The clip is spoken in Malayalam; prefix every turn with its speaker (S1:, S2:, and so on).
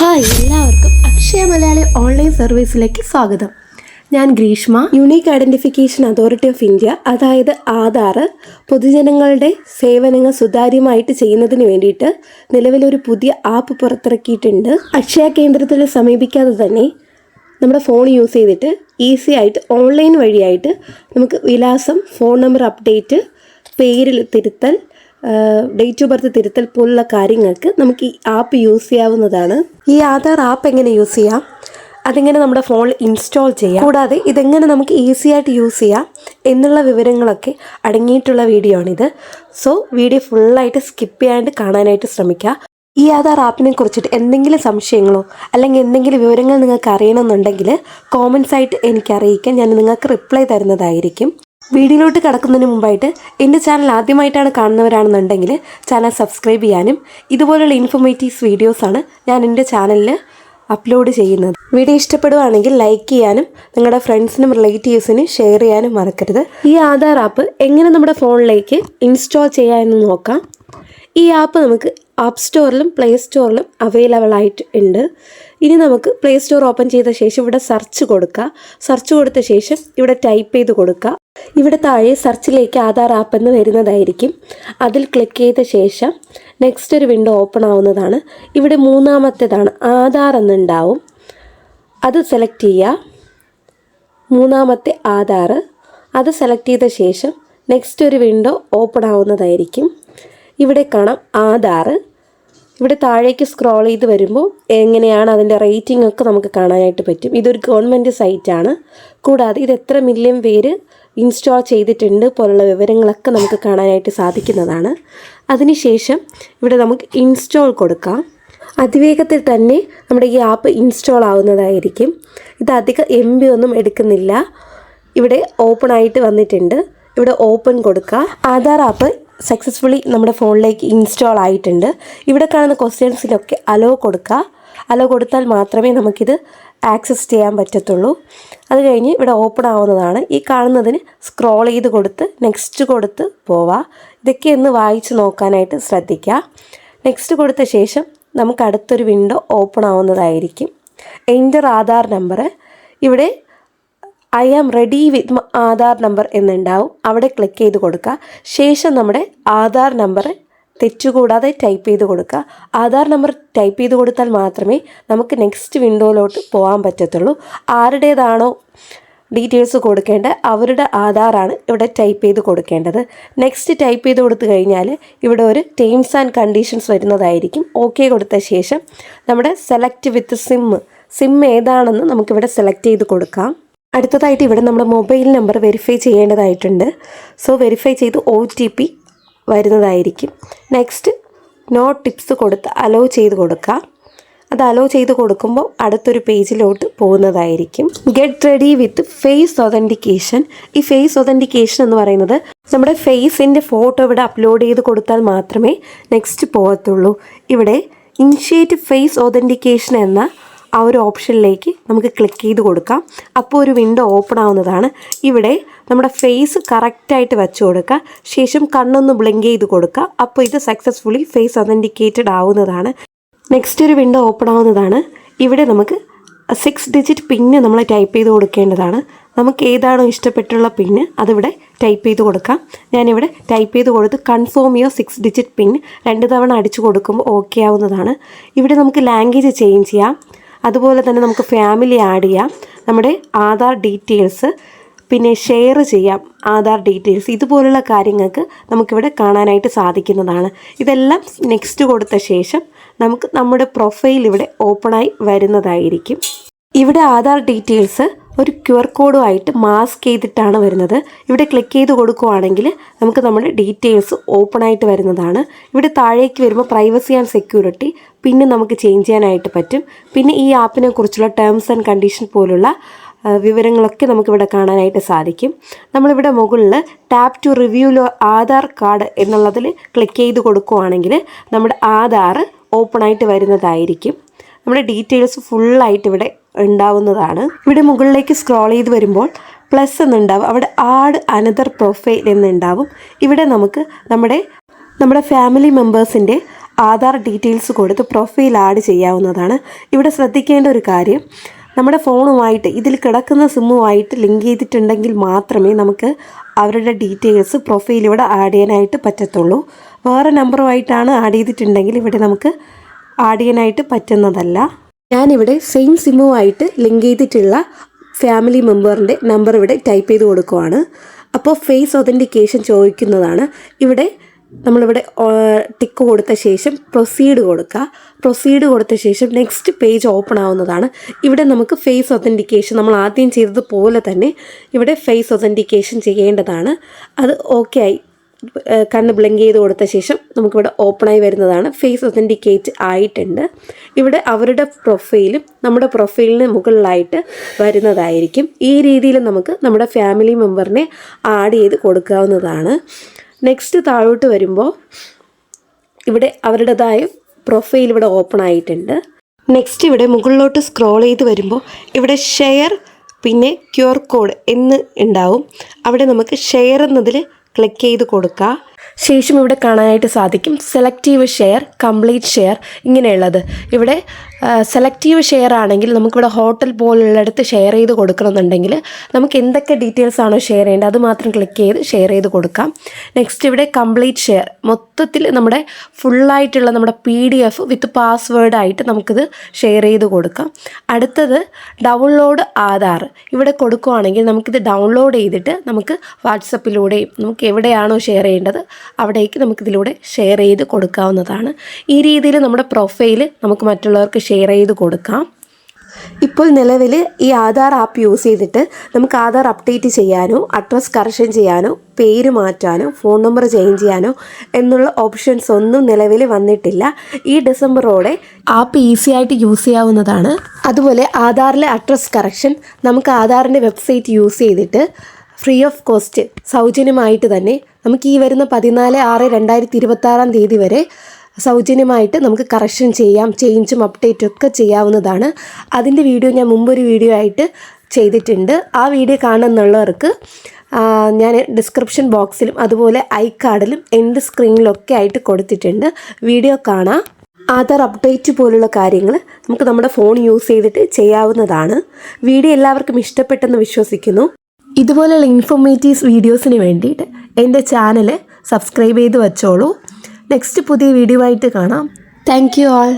S1: ഹായ് എല്ലാവർക്കും അക്ഷയ മലയാളി ഓൺലൈൻ സർവീസിലേക്ക് സ്വാഗതം. ഞാൻ Greeshma. Unique identification authority of India അതായത് ആധാർ പൊതുജനങ്ങളുടെ സേവനങ്ങൾ സുതാര്യമായിട്ട് ചെയ്യുന്നതിന് വേണ്ടിയിട്ട് നിലവിലൊരു പുതിയ ആപ്പ് പുറത്തിറക്കിയിട്ടുണ്ട്. അക്ഷയ കേന്ദ്രത്തിൽ സമീപിക്കാതെ തന്നെ നമ്മുടെ ഫോൺ യൂസ് ചെയ്തിട്ട് ഈസി ആയിട്ട് ഓൺലൈൻ വഴിയായിട്ട് നമുക്ക് വിലാസം ഫോൺ നമ്പർ അപ്ഡേറ്റ് പേരിൽ തിരുത്തൽ ഡേറ്റ് ഓഫ് ബർത്ത് തിരുത്തൽ പോലുള്ള കാര്യങ്ങൾക്ക് നമുക്ക് ഈ ആപ്പ് യൂസ് ചെയ്യാവുന്നതാണ്. ഈ ആധാർ ആപ്പ് എങ്ങനെ യൂസ് ചെയ്യാം? അതെങ്ങനെ നമ്മുടെ ഫോണിൽ ഇൻസ്റ്റാൾ ചെയ്യാം? കൂടാതെ ഇതെങ്ങനെ നമുക്ക് ഈസി ആയിട്ട് യൂസ് ചെയ്യാം എന്നുള്ള വിവരങ്ങളൊക്കെ അടങ്ങിയിട്ടുള്ള വീഡിയോ ആണിത്. സോ വീഡിയോ ഫുള്ളായിട്ട് സ്കിപ്പ് ചെയ്യാണ്ട് കാണാനായിട്ട് ശ്രമിക്കുക ഈ ആധാർ ആപ്പിനെ കുറിച്ചിട്ട് എന്തെങ്കിലും സംശയങ്ങളോ അല്ലെങ്കിൽ എന്തെങ്കിലും വിവരങ്ങൾ നിങ്ങൾക്ക് അറിയണമെന്നുണ്ടെങ്കിൽ കോമൻസ് ആയിട്ട് എനിക്ക് അറിയിക്കാൻ ഞാൻ നിങ്ങൾക്ക് റിപ്ലൈ തരുന്നതായിരിക്കും. വീഡിയോയിലോട്ട് കടക്കുന്നതിന് മുമ്പായിട്ട് എന്റെ ചാനൽ ആദ്യമായിട്ടാണ് കാണുന്നവരാണെന്നുണ്ടെങ്കിൽ ചാനൽ സബ്സ്ക്രൈബ് ചെയ്യാനും ഇതുപോലുള്ള ഇൻഫോർമേറ്റീവ്സ് വീഡിയോസാണ് ഞാൻ എന്റെ ചാനലിൽ അപ്ലോഡ് ചെയ്യുന്നത്. വീഡിയോ ഇഷ്ടപ്പെടുവാണെങ്കിൽ ലൈക്ക് ചെയ്യാനും നിങ്ങളുടെ ഫ്രണ്ട്സിനും റിലേറ്റീവ്സിനും ഷെയർ ചെയ്യാനും മറക്കരുത്. ഈ ആധാർ ആപ്പ് എങ്ങനെ നമ്മുടെ ഫോണിലേക്ക് ഇൻസ്റ്റാൾ ചെയ്യാമെന്ന് നോക്കാം. ഈ ആപ്പ് നമുക്ക് ആപ്പ് സ്റ്റോറിലും പ്ലേ സ്റ്റോറിലും അവൈലബിൾ ആയിട്ട് ഉണ്ട്. ഇനി നമുക്ക് പ്ലേ സ്റ്റോർ ഓപ്പൺ ചെയ്ത ശേഷം ഇവിടെ സെർച്ച് കൊടുക്കുക സെർച്ച് കൊടുത്ത ശേഷം ഇവിടെ ടൈപ്പ് ചെയ്ത് കൊടുക്കുക ഇവിടെ താഴെ സെർച്ചിലേക്ക് ആധാർ ആപ്പ് എന്ന് വരുന്നതായിരിക്കും. അതിൽ ക്ലിക്ക് ചെയ്ത ശേഷം നെക്സ്റ്റ് ഒരു വിൻഡോ ഓപ്പൺ ആവുന്നതാണ്. ഇവിടെ മൂന്നാമത്തേതാണ് ആധാർ എന്നുണ്ടാവും. അത് സെലക്ട് ചെയ്യുക മൂന്നാമത്തെ ആധാർ. അത് സെലക്ട് ചെയ്ത ശേഷം നെക്സ്റ്റ് ഒരു വിൻഡോ ഓപ്പൺ ആവുന്നതായിരിക്കും. ഇവിടെ കാണാം ആധാർ. ഇവിടെ താഴേക്ക് സ്ക്രോൾ ചെയ്ത് വരുമ്പോൾ എങ്ങനെയാണ് അതിന്റെ റേറ്റിംഗ് ഒക്കെ നമുക്ക് കാണാനായിട്ട് പറ്റും. ഇതൊരു ഗവൺമെന്റ് സൈറ്റാണ് കൂടാതെ ഇത് എത്ര മില്യൺ പേര് ഇൻസ്റ്റാൾ ചെയ്തിട്ടുണ്ട് പോലുള്ള വിവരങ്ങളൊക്കെ നമുക്ക് കാണാനായിട്ട് സാധിക്കുന്നതാണ്. അതിനുശേഷം ഇവിടെ നമുക്ക് ഇൻസ്റ്റാൾ കൊടുക്കാം. അതിവേഗത്തിൽ തന്നെ നമ്മുടെ ഈ ആപ്പ് ഇൻസ്റ്റാൾ ആവുന്നതായിരിക്കും. ഇത് അധികം എം ബി ഒന്നും എടുക്കുന്നില്ല. ഇവിടെ ഓപ്പൺ ആയിട്ട് വന്നിട്ടുണ്ട്. ഇവിടെ ഓപ്പൺ കൊടുക്കുക ആധാർ ആപ്പ് സക്സസ്ഫുള്ളി നമ്മുടെ ഫോണിലേക്ക് ഇൻസ്റ്റാൾ ആയിട്ടുണ്ട്. ഇവിടെ കാണുന്ന ക്വസ്റ്റ്യൻസിനൊക്കെ അലോ കൊടുക്കുക. അലോ കൊടുത്താൽ മാത്രമേ നമുക്കിത് ആക്സസ് ചെയ്യാൻ പറ്റത്തുള്ളൂ. അത് കഴിഞ്ഞ് ഇവിടെ ഓപ്പൺ ആവുന്നതാണ്. ഈ കാണുന്നതിന് സ്ക്രോൾ ചെയ്ത് കൊടുത്ത് നെക്സ്റ്റ് കൊടുത്ത് പോവാം ഇതൊക്കെ ഒന്ന് വായിച്ച് നോക്കാനായിട്ട് ശ്രദ്ധിക്കുക. നെക്സ്റ്റ് കൊടുത്ത ശേഷം നമുക്ക് അടുത്തൊരു വിൻഡോ ഓപ്പൺ ആവുന്നതായിരിക്കും. എന്റർ ആധാർ നമ്പർ ഇവിടെ I am ready with Aadhaar number എന്നുണ്ടാവും. അവിടെ ക്ലിക്ക് ചെയ്ത് കൊടുക്കുക. ശേഷം നമ്മുടെ ആധാർ നമ്പർ തെറ്റുകൂടാതെ ടൈപ്പ് ചെയ്ത് കൊടുക്കുക. ആധാർ നമ്പർ ടൈപ്പ് ചെയ്ത് കൊടുത്താൽ മാത്രമേ നമുക്ക് നെക്സ്റ്റ് വിൻഡോയിലോട്ട് പോകാൻ പറ്റത്തുള്ളൂ. ആരുടേതാണോ ഡീറ്റെയിൽസ് കൊടുക്കേണ്ട അവരുടെ ആധാറാണ് ഇവിടെ ടൈപ്പ് ചെയ്ത് കൊടുക്കേണ്ടത്. നെക്സ്റ്റ് ടൈപ്പ് ചെയ്ത് കൊടുത്തു കഴിഞ്ഞാൽ ഇവിടെ ഒരു ടേംസ് ആൻഡ് കണ്ടീഷൻസ് വരുന്നതായിരിക്കും. ഓക്കെ കൊടുത്ത ശേഷം നമ്മുടെ സെലക്ട് വിത്ത് സിം സിം ഏതാണെന്ന് നമുക്കിവിടെ സെലക്ട് ചെയ്ത് കൊടുക്കാം. അടുത്തതായിട്ട് ഇവിടെ നമ്മുടെ മൊബൈൽ നമ്പർ വെരിഫൈ ചെയ്യേണ്ടതായിട്ടുണ്ട്. സോ വെരിഫൈ ചെയ്ത് ഒ ടി പി വരുന്നതായിരിക്കും. നെക്സ്റ്റ് നോ ടിപ്സ് കൊടുത്ത് അലോ ചെയ്ത് കൊടുക്കുക. അത് അലോ ചെയ്ത് കൊടുക്കുമ്പോൾ അടുത്തൊരു പേജിലോട്ട് പോകുന്നതായിരിക്കും. Get ready with face authentication ഈ ഫേസ് ഒതന്റിക്കേഷൻ എന്ന് പറയുന്നത് നമ്മുടെ ഫേസിന്റെ ഫോട്ടോ ഇവിടെ അപ്ലോഡ് ചെയ്ത് കൊടുത്താൽ മാത്രമേ നെക്സ്റ്റ് പോകത്തുള്ളൂ. ഇവിടെ ഇനിഷ്യേറ്റ് ഫേസ് ഒതന്റിക്കേഷൻ എന്ന ആ ഒരു ഓപ്ഷനിലേക്ക് നമുക്ക് ക്ലിക്ക് ചെയ്ത് കൊടുക്കാം. അപ്പോൾ ഒരു വിൻഡോ ഓപ്പൺ ആവുന്നതാണ്. ഇവിടെ നമ്മുടെ ഫേസ് കറക്റ്റായിട്ട് വെച്ച് കൊടുക്കുക. ശേഷം കണ്ണൊന്ന് ബ്ലിങ്ക് ചെയ്ത് കൊടുക്കുക. അപ്പോൾ ഇത് സക്സസ്ഫുള്ളി ഫേസ് അതന്റിക്കേറ്റഡ് ആവുന്നതാണ്. നെക്സ്റ്റ് ഒരു വിൻഡോ ഓപ്പൺ ആവുന്നതാണ്. ഇവിടെ നമുക്ക് സിക്സ് ഡിജിറ്റ് പിന്ന് നമ്മൾ ടൈപ്പ് ചെയ്ത് കൊടുക്കേണ്ടതാണ്. നമുക്ക് ഏതാണോ ഇഷ്ടപ്പെട്ടുള്ള പിന്ന് അതിവിടെ ടൈപ്പ് ചെയ്ത് കൊടുക്കാം. ഞാനിവിടെ ടൈപ്പ് ചെയ്ത് കൊടുത്ത് confirm your six digit pin രണ്ട് തവണ അടിച്ചു കൊടുക്കുമ്പോൾ ഓക്കെ ആവുന്നതാണ്. ഇവിടെ നമുക്ക് ലാംഗ്വേജ് ചേഞ്ച് ചെയ്യാം. അതുപോലെ തന്നെ നമുക്ക് ഫാമിലി ആഡ് ചെയ്യാം. നമ്മുടെ ആധാർ ഡീറ്റെയിൽസ് പിന്നെ ഷെയർ ചെയ്യാം ആധാർ ഡീറ്റെയിൽസ് ഇതുപോലുള്ള കാര്യങ്ങൾക്ക് നമുക്കിവിടെ കാണാനായിട്ട് സാധിക്കുന്നതാണ്. ഇതെല്ലാം നെക്സ്റ്റ് കൊടുത്ത ശേഷം നമുക്ക് നമ്മുടെ പ്രൊഫൈൽ ഇവിടെ ഓപ്പണായി വരുന്നതായിരിക്കും. ഇവിടെ ആധാർ ഡീറ്റെയിൽസ് ഒരു ക്യു ആർ കോഡുമായിട്ട് മാസ്ക് ചെയ്തിട്ടാണ് വരുന്നത്. ഇവിടെ ക്ലിക്ക് ചെയ്ത് കൊടുക്കുവാണെങ്കിൽ നമുക്ക് നമ്മുടെ ഡീറ്റെയിൽസ് ഓപ്പൺ ആയിട്ട് വരുന്നതാണ്. ഇവിടെ താഴേക്ക് വരുമ്പോൾ പ്രൈവസി ആൻഡ് സെക്യൂരിറ്റി പിന്നെ നമുക്ക് ചേഞ്ച് ചെയ്യാനായിട്ട് പറ്റും. പിന്നെ ഈ ആപ്പിനെ കുറിച്ചുള്ള ടേംസ് ആൻഡ് കണ്ടീഷൻ പോലുള്ള വിവരങ്ങളൊക്കെ നമുക്കിവിടെ കാണാനായിട്ട് സാധിക്കും. നമ്മളിവിടെ മുകളിൽ tap to review Aadhaar card എന്നുള്ളതിൽ ക്ലിക്ക് ചെയ്ത് കൊടുക്കുവാണെങ്കിൽ നമ്മുടെ ആധാർ ഓപ്പൺ ആയിട്ട് വരുന്നതായിരിക്കും. നമ്മുടെ ഡീറ്റെയിൽസ് ഫുള്ളായിട്ട് ഇവിടെ ഉണ്ടാവുന്നതാണ്. ഇവിടെ മുകളിലേക്ക് സ്ക്രോൾ ചെയ്ത് വരുമ്പോൾ പ്ലസ് എന്നുണ്ടാവും. അവിടെ ആഡ് അനദർ പ്രൊഫൈൽ എന്നുണ്ടാവും. ഇവിടെ നമുക്ക് നമ്മുടെ നമ്മുടെ ഫാമിലി മെമ്പേഴ്സിന്റെ ആധാർ ഡീറ്റെയിൽസ് കൊടുത്ത് പ്രൊഫൈൽ ആഡ് ചെയ്യാവുന്നതാണ്. ഇവിടെ ശ്രദ്ധിക്കേണ്ട ഒരു കാര്യം നമ്മുടെ ഫോണുമായിട്ട് ഇതിൽ കിടക്കുന്ന സിമ്മുമായിട്ട് ലിങ്ക് ചെയ്തിട്ടുണ്ടെങ്കിൽ മാത്രമേ നമുക്ക് അവരുടെ ഡീറ്റെയിൽസ് പ്രൊഫൈൽ ഇവിടെ ആഡ് ചെയ്യാനായിട്ട് പറ്റത്തുള്ളൂ. വേറെ നമ്പറുമായിട്ടാണ് ആഡ് ചെയ്തിട്ടുണ്ടെങ്കിൽ ഇവിടെ നമുക്ക് ആഡ് ചെയ്യാനായിട്ട് പറ്റുന്നതല്ല. ഞാനിവിടെ സെയിം സിമ്മുമായിട്ട് ലിങ്ക് ചെയ്തിട്ടുള്ള ഫാമിലി മെമ്പറിന്റെ നമ്പർ ഇവിടെ ടൈപ്പ് ചെയ്ത് കൊടുക്കുവാണ്. അപ്പോൾ ഫേസ് ഒതന്റിക്കേഷൻ ചോദിക്കുന്നതാണ്. ഇവിടെ നമ്മളിവിടെ ടിക്ക് കൊടുത്ത ശേഷം പ്രൊസീഡ് കൊടുക്കുക. പ്രൊസീഡ് കൊടുത്ത ശേഷം നെക്സ്റ്റ് പേജ് ഓപ്പൺ ആവുന്നതാണ്. ഇവിടെ നമുക്ക് ഫേസ് ഒതന്റിക്കേഷൻ നമ്മൾ ആദ്യം ചെയ്തതുപോലെ തന്നെ ഇവിടെ ഫേസ് ഒതന്റിക്കേഷൻ ചെയ്യേണ്ടതാണ്. അത് ഓക്കെ ആയി കണ്ണ് ബ്ലിങ്ക് ചെയ്ത് കൊടുത്ത ശേഷം നമുക്കിവിടെ ഓപ്പണായി വരുന്നതാണ്. ഫേസ് ഒതന്റിക്കേറ്റ് ആയിട്ടുണ്ട്. ഇവിടെ അവരുടെ പ്രൊഫൈലും നമ്മുടെ പ്രൊഫൈലിന് മുകളിലായിട്ട് വരുന്നതായിരിക്കും. ഈ രീതിയിൽ നമുക്ക് നമ്മുടെ ഫാമിലി മെമ്പറിനെ ആഡ് ചെയ്ത് കൊടുക്കാവുന്നതാണ്. നെക്സ്റ്റ് താഴോട്ട് വരുമ്പോൾ ഇവിടെ അവരുടേതായ പ്രൊഫൈൽ ഇവിടെ ഓപ്പൺ ആയിട്ടുണ്ട്. നെക്സ്റ്റ് ഇവിടെ മുകളിലോട്ട് സ്ക്രോൾ ചെയ്ത് വരുമ്പോൾ ഇവിടെ ഷെയർ പിന്നെ ക്യു ആർ കോഡ് എന്ന് ഉണ്ടാവും. അവിടെ നമുക്ക് ഷെയർ എന്നതിൽ ക്ലിക്ക് ചെയ്ത് കൊടുക്കുക ശേഷം ഇവിടെ കാണാനായിട്ട് സാധിക്കും. സെലക്റ്റീവ് ഷെയർ കംപ്ലീറ്റ് ഷെയർ ഇങ്ങനെയുള്ളത്. ഇവിടെ സെലക്റ്റീവ് ഷെയർ ആണെങ്കിൽ നമുക്കിവിടെ ഹോട്ടൽ പോലുള്ളിടത്ത് ഷെയർ ചെയ്ത് കൊടുക്കണമെന്നുണ്ടെങ്കിൽ നമുക്ക് എന്തൊക്കെ ഡീറ്റെയിൽസ് ആണോ ഷെയർ ചെയ്യേണ്ടത് അത് മാത്രം ക്ലിക്ക് ചെയ്ത് ഷെയർ ചെയ്ത് കൊടുക്കാം. നെക്സ്റ്റ് ഇവിടെ കംപ്ലീറ്റ് ഷെയർ മൊത്തത്തിൽ നമ്മുടെ ഫുള്ളായിട്ടുള്ള നമ്മുടെ പി ഡി എഫ് വിത്ത് പാസ്വേഡായിട്ട് നമുക്കിത് ഷെയർ ചെയ്ത് കൊടുക്കാം. അടുത്തത് ഡൗൺലോഡ് ആധാർ. ഇവിടെ കൊടുക്കുവാണെങ്കിൽ നമുക്കിത് ഡൗൺലോഡ് ചെയ്തിട്ട് നമുക്ക് വാട്സപ്പിലൂടെയും നമുക്ക് എവിടെയാണോ ഷെയർ ചെയ്യേണ്ടത് അവിടേക്ക് നമുക്കിതിലൂടെ ഷെയർ ചെയ്ത് കൊടുക്കാവുന്നതാണ്. ഈ രീതിയിൽ നമ്മുടെ പ്രൊഫൈൽ നമുക്ക് മറ്റുള്ളവർക്ക് ഷെയർ ചെയ്ത് കൊടുക്കാം. ഇപ്പോൾ നിലവിൽ ഈ ആധാർ ആപ്പ് യൂസ് ചെയ്തിട്ട് നമുക്ക് ആധാർ അപ്ഡേറ്റ് ചെയ്യാനോ അഡ്രസ് കറക്ഷൻ ചെയ്യാനോ പേര് മാറ്റാനോ ഫോൺ നമ്പർ ചേഞ്ച് ചെയ്യാനോ എന്നുള്ള ഓപ്ഷൻസ് ഒന്നും നിലവിൽ വന്നിട്ടില്ല. ഈ ഡിസംബറോടെ ആപ്പ് ഈസി ആയിട്ട് യൂസ് ചെയ്യാവുന്നതാണ്. അതുപോലെ ആധാറിലെ അഡ്രസ് കറക്ഷൻ നമുക്ക് ആധാറിന്റെ വെബ്സൈറ്റ് യൂസ് ചെയ്തിട്ട് ഫ്രീ ഓഫ് കോസ്റ്റ് സൗജന്യമായിട്ട് തന്നെ നമുക്ക് ഈ വരുന്ന പതിനാല് ആറ് രണ്ടായിരത്തി ഇരുപത്താറാം തീയതി വരെ സൗജന്യമായിട്ട് നമുക്ക് കറക്ഷൻ ചെയ്യാം ചേഞ്ചും അപ്ഡേറ്റും ഒക്കെ ചെയ്യാവുന്നതാണ്. അതിന്റെ വീഡിയോ ഞാൻ മുമ്പൊരു വീഡിയോ ആയിട്ട് ചെയ്തിട്ടുണ്ട്. ആ വീഡിയോ കാണുന്നുള്ളവർക്ക് ഞാൻ ഡിസ്ക്രിപ്ഷൻ ബോക്സിലും അതുപോലെ ഐ കാർഡിലും എന്റെ സ്ക്രീനിലൊക്കെ ആയിട്ട് കൊടുത്തിട്ടുണ്ട്. വീഡിയോ കാണാം. ആധാർ അപ്ഡേറ്റ് പോലുള്ള കാര്യങ്ങൾ നമുക്ക് നമ്മുടെ ഫോൺ യൂസ് ചെയ്തിട്ട് ചെയ്യാവുന്നതാണ്. വീഡിയോ എല്ലാവർക്കും ഇഷ്ടപ്പെട്ടെന്ന് വിശ്വസിക്കുന്നു. ഇതുപോലെയുള്ള ഇൻഫോർമേറ്റീവ്സ് വീഡിയോസിന് വേണ്ടിയിട്ട് എന്റെ ചാനൽ സബ്സ്ക്രൈബ് ചെയ്ത് വെച്ചോളൂ. നെക്സ്റ്റ് പുതിയ വീഡിയോ ആയിട്ട് കാണാം. Thank you all